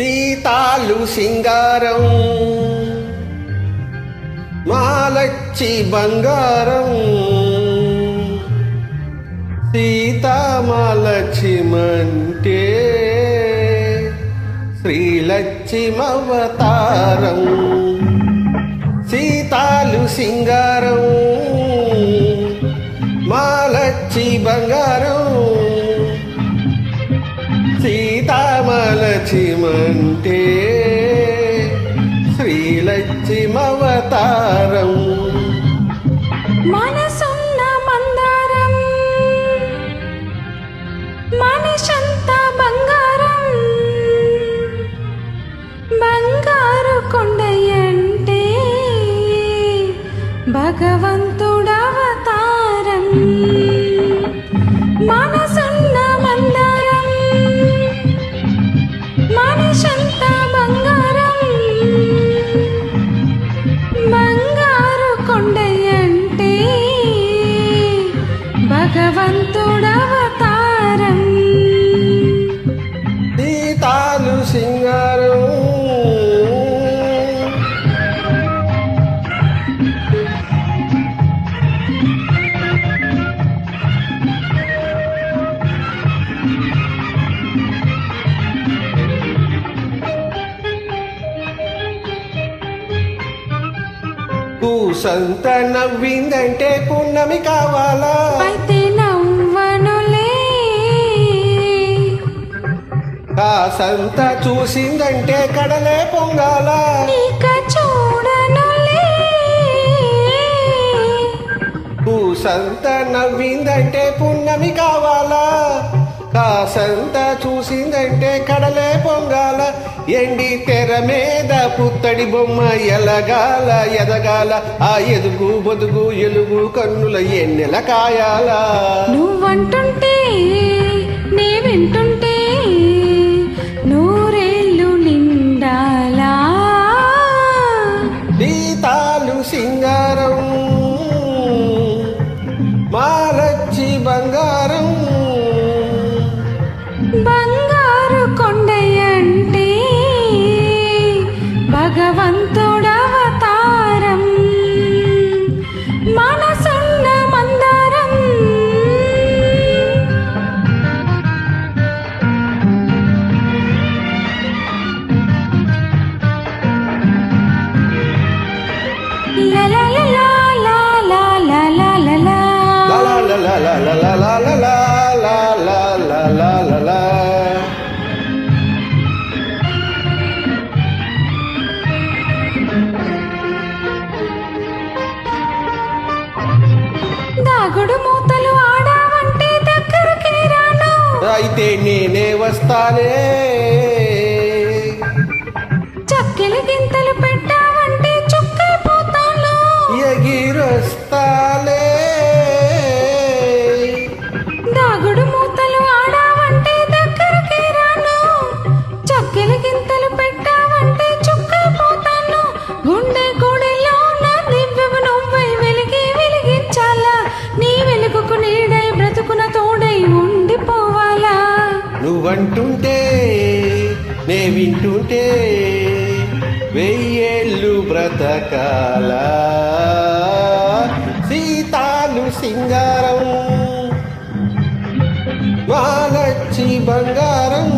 సీతాలు సింగారం మాలచ్చి బంగారం సీతామాలక్ష్మంటే శ్రీలక్ష్మవతారం సీతాలు సింగారం. సీతామలక్ష్మంటే శ్రీలక్ష్మవతారం మనసున్న మందారం మనిషంతా బంగారం. బంగారు కొండయంటే భగవంతుడవతారం. కూసంత నవ్విందంటే పున్నమి కావాలా? అయితే నవ్వనులే. కాసంత చూసిందంటే కడలే పొంగాలా? ఇక చూడనులే. పూసంత నవ్విందంటే పున్నమి కావాలా? కాసంత చూసిందంటే కడలే పొంగాల. ఎండి తెర మీద పుత్తడి బొమ్మ ఎలగాల. ఎదగాల ఆ ఎదుగు బొదుగు ఎలుగు కన్నుల ఎన్నెల కాయాల. నువ్వంటుంటే దాగుడు మూతలు ఆడావంటే దగ్గరికి రాను అయితే నేనే వస్తానే బ్రతుకున తోడై ఉండిపోవాలా? నువ్వంటుంటే నే వింటుంటే వెయ్యేళ్ళు బ్రతకాల? సీతాలు సింగారం మాలచ్చి బంగారం